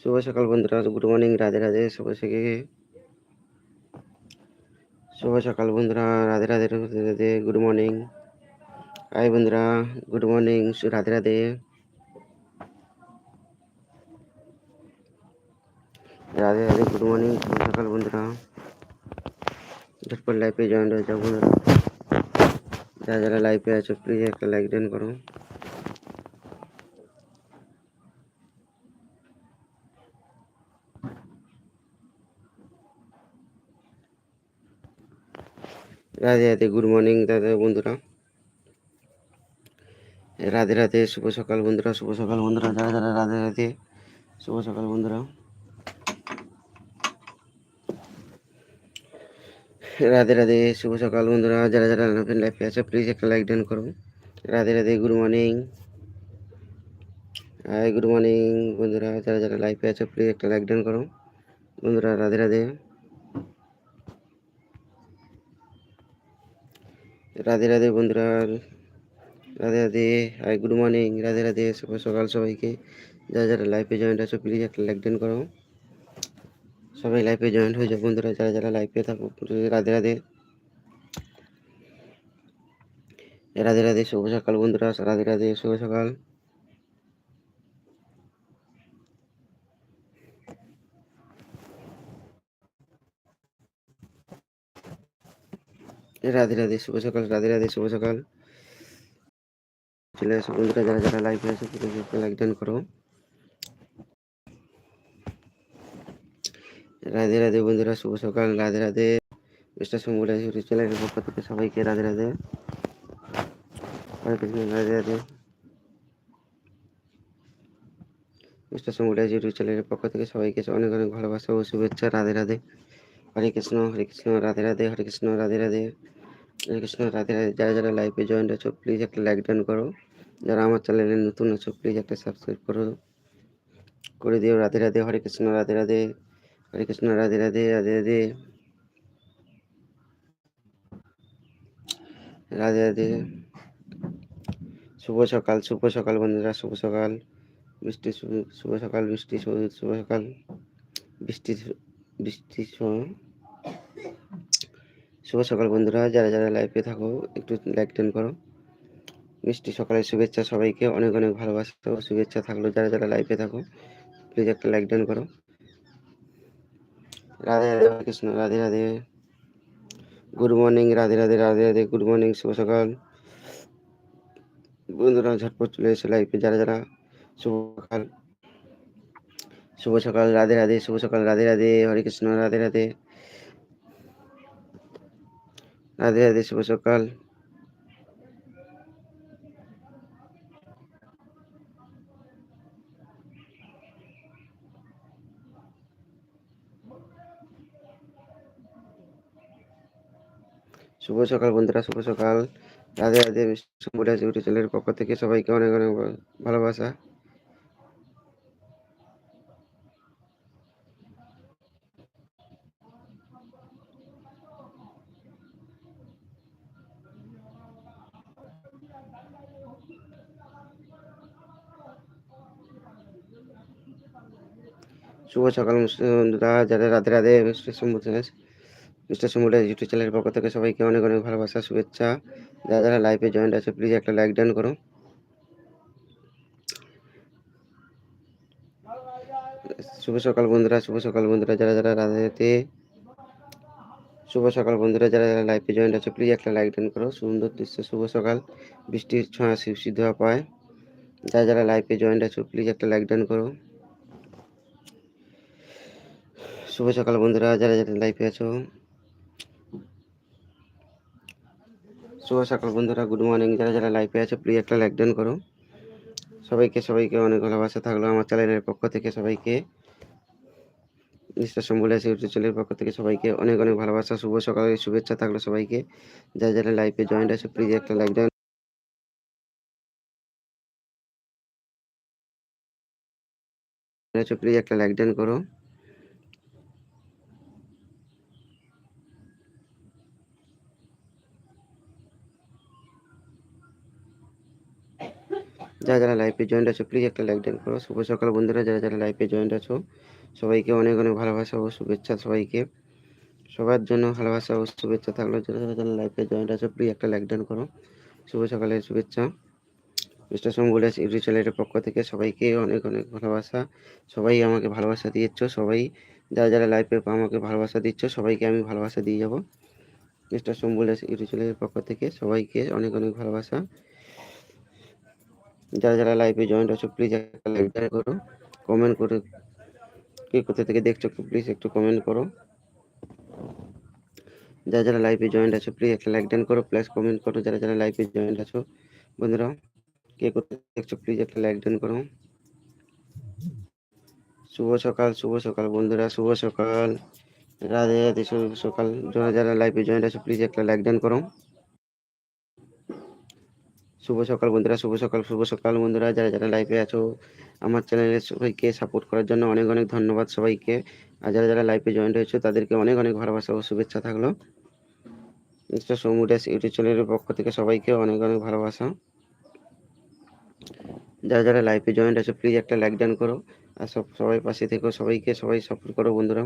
শুভ সকাল বন্ধুরা good morning, Radhe Radhe শুভ থেকে শুভ সকাল বন্ধুরা, Radhe Radhe Radhe good morning. Hi বন্ধুরা, good morning Radhe Radhe. Radhe Radhe, good morning, শুভ সকাল বন্ধুরা। ঝটপট লাইফে জয়েন হয়ে যাও বন্ধুরা। যারা যারা লাইফে আছো প্লিজ একটা লাইক দেন করো। রাধে রাধে গুড মর্নিং দাদা বন্ধুরা। রাধে রাধে, শুভ সকাল বন্ধুরা, শুভ সকাল বন্ধুরা, যারা যারা রাধে রাধে, শুভ সকাল বন্ধুরা। রাধে রাধে, শুভ সকাল বন্ধুরা, যারা যারা নতুন লাইফে আছে প্লিজ একটা লাইক ডান করো। Radhe Radhe good morning hi good morning বন্ধুরা, যারা যারা লাইফে আছে প্লিজ একটা লাইক ডান করো। বন্ধুরা, রাধে রাধে। রাধে রাধে বন্ধুরা, Radhe Radhe hi good morning Radhe Radhe, শুভ সকাল সবাইকে। যারা যারা লাইফে জয়েন্ট আছো প্লিজ একটা লাইক করো। সবাই লাইফে জয়েন্ট হয়ে যাও বন্ধুরা, যারা যারা লাইফে থাকো রাধে রাধে। রাধে রাধে, শুভ সকাল বন্ধুরা, রাধে রাধে, শুভ সকাল। রাধে রাধে, শুভ সকাল, রাধে রাধে, শুভ সকাল। চলে আসো বন্ধুরা, যারা যারা লাইভে আছে লাইক ডান করো। রাধে রাধে বন্ধুরা, শুভ সকাল, রাধে রাধে। মিস্টার সমুদ্র ইউটিউব চ্যানেলের পক্ষ থেকে সবাইকে রাধে রাধে। হরে কৃষ্ণ, রাধে রাধে। মিস্টার সমুদ্র ইউটিউব চ্যানেলের পক্ষ থেকে সবাইকে অনেক অনেক ভালোবাসা ও শুভেচ্ছা, রাধে রাধে। হরে কৃষ্ণ হরে কৃষ্ণ, রাধে রাধে, হরে কৃষ্ণ, রাধে রাধে। কৃষ্ণ রাধে রাধে যারা যারা লাইভে জয়েন্ট আছো প্লিজ একটা লাইক ডান করো। যারা আমার চ্যানেলে নতুন আছো প্লিজ একটা সাবস্ক্রাইব করো। করে দিও, রাধে রাধে, হরে কৃষ্ণ, রাধে রাধে, হরে কৃষ্ণ, রাধে রাধে রাধে রাধে। রাধে রাধে। শুভ সকাল শুভ সকাল বন্ধুরা, শুভ সকাল। বৃষ্টি শুভ- সকাল, বৃষ্টি শুভ শুভ সকাল। বৃষ্টি বৃষ্টি শুভ- সকাল বন্ধুরা, যারা যারা লাইভে থাকো, একটু লাইক টেন করো। মিষ্টি সকালের শুভেচ্ছা সবাইকে, অনেক অনেক ভালোবাসা শুভেচ্ছা থাকল। যারা যারা লাইভে থাকো প্লিজ একটা লাইক ডান করো। Radhe Radhe Krishna, Radhe Radhe. Good morning Radhe Radhe Radhe Radhe good morning শুভ সকাল। বন্ধুরা, ঝটপট চলে এসে লাইফে যারা যারা শুভ সকাল। শুভ সকাল, রাধে রাধে, শুভ সকাল, রাধে রাধে, হরে কৃষ্ণ, রাধে রাধে। রাধে রাধে শুভ সকাল শুভ সকাল বন্ধুরা শুভ সকাল রাধে রাধে সমুদ্র ইউটিউব চ্যানেলের পক্ষ থেকে সবাইকে অনেক অনেক ভালোবাসা শুভ সকাল বন্ধুরা যারা Radhe Radhe mister Samudra mister Samudra YouTube চ্যানেলের পক্ষ থেকে সবাইকে অনেক অনেক ভালোবাসা, শুভেচ্ছা। যারা যারা লাইভে জয়েন্ট আছে প্লিজ একটা লাইক ডান করো। শুভ সকাল বন্ধুরা, শুভ সকাল বন্ধুরা, যারা যারা রাধেতে শুভ সকাল বন্ধুরা, যারা যারা লাইভে জয়েন্ট আছে প্লিজ একটা লাইক ডান করো। সুন্দর দৃশ্য, শুভ সকাল। বৃষ্টির ছোঁয়া সিদ্ধ পায়। যারা যারা লাইভে জয়েন্ট আছো প্লিজ একটা লাইক ডান করো। শুভ সকাল বন্ধুরা, যারা যারা লাইভে আছো। শুভ সকাল বন্ধুরা গুড মর্নিং যারা যারা লাইভে আছো প্লিজ একটা লাইক ডান করো। সবাইকে সবাইকে অনেক ভালোবাসা থাকল আমার চ্যানেলের পক্ষ থেকে সবাইকে। মিস্টার সম্বল আছে ইউটিউব চ্যানেলের পক্ষ থেকে সবাইকে অনেক অনেক ভালোবাসা, শুভ সকালের শুভেচ্ছা থাকল সবাইকে। যারা যারা লাইফে জয়েন্ট আছে প্লিজ একটা লাইক ডান প্লিজ একটা লাইক ডান করো। যারা যারা লাইভে জয়েন্ট আছো প্লিজ একটা লাইক ডান করো। শুভ সকাল বন্ধুরা, যারা যারা লাইভে জয়েন্ট আছো, সবাইকে অনেক অনেক ভালোবাসা ও শুভেচ্ছা সবাইকে। সবার জন্য ভালোবাসা ও শুভেচ্ছা থাকল। যারা যারা যারা লাইভে জয়েন্ট আছো প্লিজ একটা লাইক ডান করো। শুভ সকালের শুভেচ্ছা। মিস্টার সোমগুলাস ইউটিউব চ্যানেলের পক্ষ থেকে সবাইকে অনেক অনেক ভালোবাসা। সবাই আমাকে ভালোবাসা দিয়েছ, সবাই যারা যারা লাইভে আমাকে ভালোবাসা দিচ্ছ, সবাইকে আমি ভালোবাসা দিয়ে যাব। মিস্টার সোমবুলাস ইউটিউব চ্যানেলের পক্ষ থেকে সবাইকে অনেক অনেক ভালোবাসা। যারা যারা লাইভে জয়েন্ট আছো প্লিজ একটা লাইক করো কমেন্ট করে কে কোথা থেকে দেখছ প্লিজ একটু কমেন্ট করো। যারা যারা লাইভে জয়েন্ট আছো প্লিজ একটা লাইক ডান করো প্লাস কমেন্ট করো। যারা যারা লাইভে জয়েন্ট আছো, বন্ধুরা, কে কোথা দেখছ প্লিজ একটা লাইক ডান করো। শুভ সকাল শুভ সকাল, বন্ধুরা, শুভ সকাল। রাধে রাধে, শুভ সকাল। যারা যারা লাইভে জয়েন্ট আছো প্লিজ একটা লাইক ডান করো। শুভ সকাল বন্ধুরা, শুভ সকাল শুভ সকাল বন্ধুরা। যারা যারা লাইভে আছো, আমার চ্যানেলে সবাইকে সাপোর্ট করার জন্য অনেক অনেক ধন্যবাদ সবাইকে। আর যারা যারা লাইভে জয়েন্ট হয়েছে, তাদেরকে অনেক অনেক ভালোবাসা ও শুভেচ্ছা থাকল। মিস্টার ইউটিউব চ্যানেলের পক্ষ থেকে সবাইকে অনেক অনেক ভালোবাসা। যারা যারা লাইভে জয়েন্ট আছে প্লিজ একটা লাইক ডান করো। আর সব সবাই পাশে থেকো, সবাইকে সবাই সাপোর্ট করো বন্ধুরা।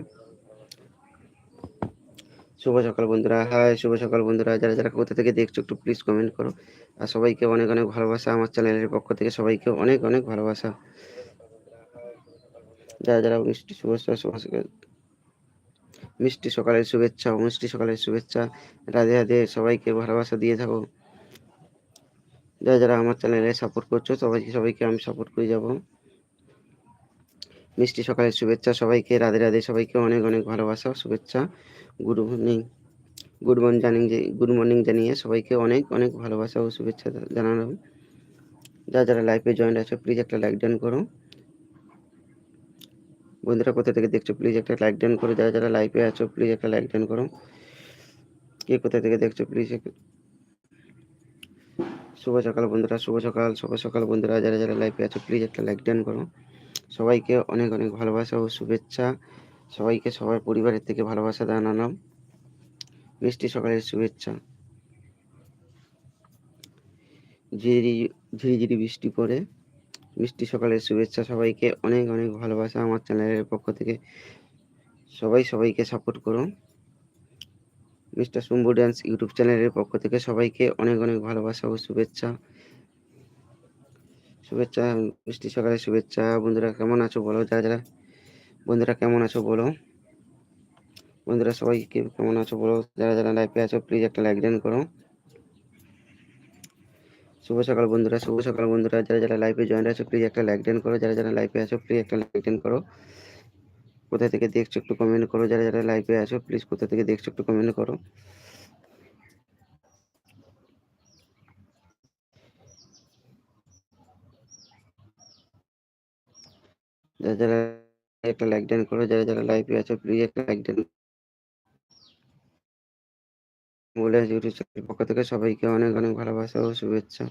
শুভ সকাল বন্ধুরা। হাই শুভ সকাল বন্ধুরা। যারা যারা কোথা থেকে দেখছ, একটু প্লিজ কমেন্ট করো। আর সবাইকে অনেক অনেক ভালোবাসা। আমার চ্যানেলের পক্ষ থেকে সবাইকে অনেক অনেক ভালোবাসা। যারা যারা মিষ্টি শুভেচ্ছা শুভ মিষ্টি সকালের শুভেচ্ছা মিষ্টি সকালের শুভেচ্ছা, রাধে রাধে সবাইকে ভালোবাসা দিয়ে থাকো। যারা যারা আমার চ্যানেলে সাপোর্ট করছ, সবাইকে সবাইকে আমি সাপোর্ট করে যাব। মিষ্টি সকালের শুভেচ্ছা, সবাইকে রাধে রাধে সবাইকে অনেক অনেক ভালোবাসা, শুভেচ্ছা। গুড মর্নিং গুড মর্নিং জানিং যে গুড মর্নিং জানিয়ে সবাইকে অনেক অনেক ভালোবাসা ও শুভেচ্ছা জানানো যারা যারা লাইভে জয়েন্ট আছো প্লিজ একটা লাইক ডান করো। বন্ধুরা, কোথা থেকে দেখছ প্লিজ একটা লাইক ডান করো। যারা যারা লাইভে আছো প্লিজ একটা লাইক ডান করো। কে কোথা থেকে দেখছ প্লিজ শুভ সকাল বন্ধুরা, শুভ সকাল শুভ সকাল বন্ধুরা। যারা যারা লাইভে আছো প্লিজ একটা লাইক ডান করো। সবাইকে অনেক অনেক ভালোবাসা ও শুভেচ্ছা। সবাইকে সবার পরিবারের থেকে ভালোবাসা জানালাম। মিষ্টি সকালের শুভেচ্ছা। ঝিরি ঝিরি ঝিরি বৃষ্টি পড়ে। মিষ্টি সকালের শুভেচ্ছা। সবাইকে অনেক অনেক ভালোবাসা আমার চ্যানেলের পক্ষ থেকে। সবাই সবাইকে সাপোর্ট করুন। মিস্টার শুম্বু ড্যান্স ইউটিউব চ্যানেলের পক্ষ থেকে সবাইকে অনেক অনেক ভালোবাসা ও শুভেচ্ছা। শুভেচ্ছা, মিষ্টি সকালের শুভেচ্ছা। বন্ধুরা, কেমন আছো? বলো, যারা যারা বন্ধুরা, কেমন আছো বলো? বন্ধুরা, সবাই কেমন আছো বলো? যারা যারা লাইভে আছো প্লিজ একটা লাইক দেন করো। শুভ সকাল বন্ধুরা, শুভ সকাল বন্ধুরা। যারা যারা লাইভে জয়েন আছো প্লিজ একটা লাইক দেন করো। যারা যারা লাইভে আছো প্লিজ একটা লাইক দেন করো। কোথা থেকে দেখছ একটু কমেন্ট করো। যারা যারা লাইভে আছো প্লিজ কোথা থেকে দেখছ একটু কমেন্ট করো। যারা যারা একটা লাইক ডান করো, যারা যারা লাইভে আছো প্লিজ একটা লাইক ডান বলে ইউটিউব পক্ষ থেকে সবাইকে অনেক অনেক ভালোবাসা ও শুভেচ্ছা।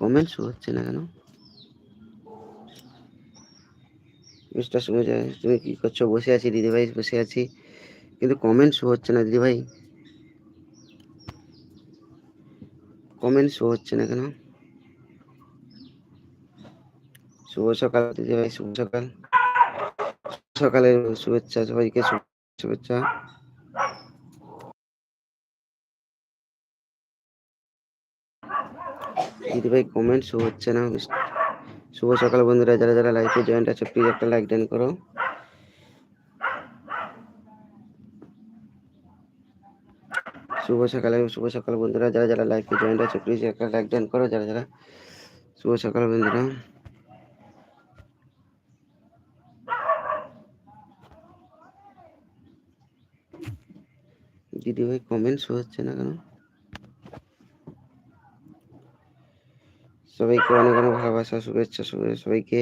কমেন্ট শো হচ্ছে না কেন? মিস্টার সুমিত তুমি কি করছ? বসে আছি, দিদিভাই বসে আছি। কিন্তু কমেন্ট শো হচ্ছে না, দিদিভাই। কমেন্ট শো হচ্ছে না কেন? শুভ সকাল দিদিভাই শুভ সকাল। সকালের শুভেচ্ছা, সবাইকে শুভেচ্ছা। দিদিভাই কমেন্ট শো হচ্ছে না। শুভ সকাল বন্ধুরা, যারা যারা লাইভে জয়েন্ট আছে প্লিজ একটা লাইক দেন করো। শুভ সকালে শুভ সকাল বন্ধুরা। যারা যারা লাইভে জয়েন্ট আছে প্লিজ একটা লাইক দেন করো, যারা যারা। শুভ সকাল বন্ধুরা। দিদি ভাই কমেন্ট শো হচ্ছে না কেন? সবাইকে অনেক অনেক ভালোবাসা, শুভেচ্ছা সবাইকে।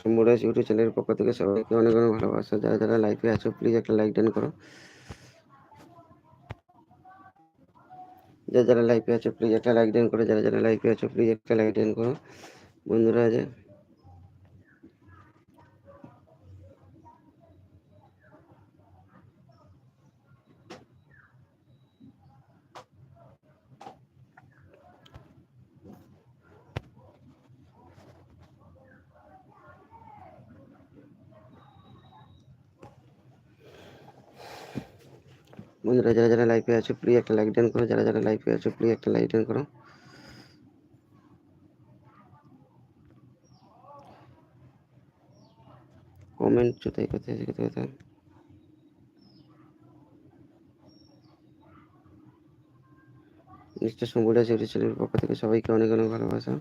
সম্বরাজ ইউটিউব চ্যানেলের পক্ষ থেকে সবাইকে অনেক অনেক ভালোবাসা। যারা যারা লাইভে আছো প্লিজ একটা লাইক ডান করো। যারা যারা লাইভে আছো প্লিজ একটা লাইক ডান করো। যারা যারা লাইভে আছো প্লিজ একটা লাইক ডান করো। বন্ধুরা, যে বন্ধুরা, যারা যারা লাইভে আছো প্লিজ একটা লাইক ডান করো। যারা যারা লাইভে আছো প্লিজ একটা লাইক ডান করো। কমেন্ট কোথায় কোথায় আছে কোথায় কোথায়? নিশ্চয় সম্বুরাজ ইউটিউব চ্যানেলের পক্ষ থেকে সবাইকে অনেক অনেক ভালোবাসা।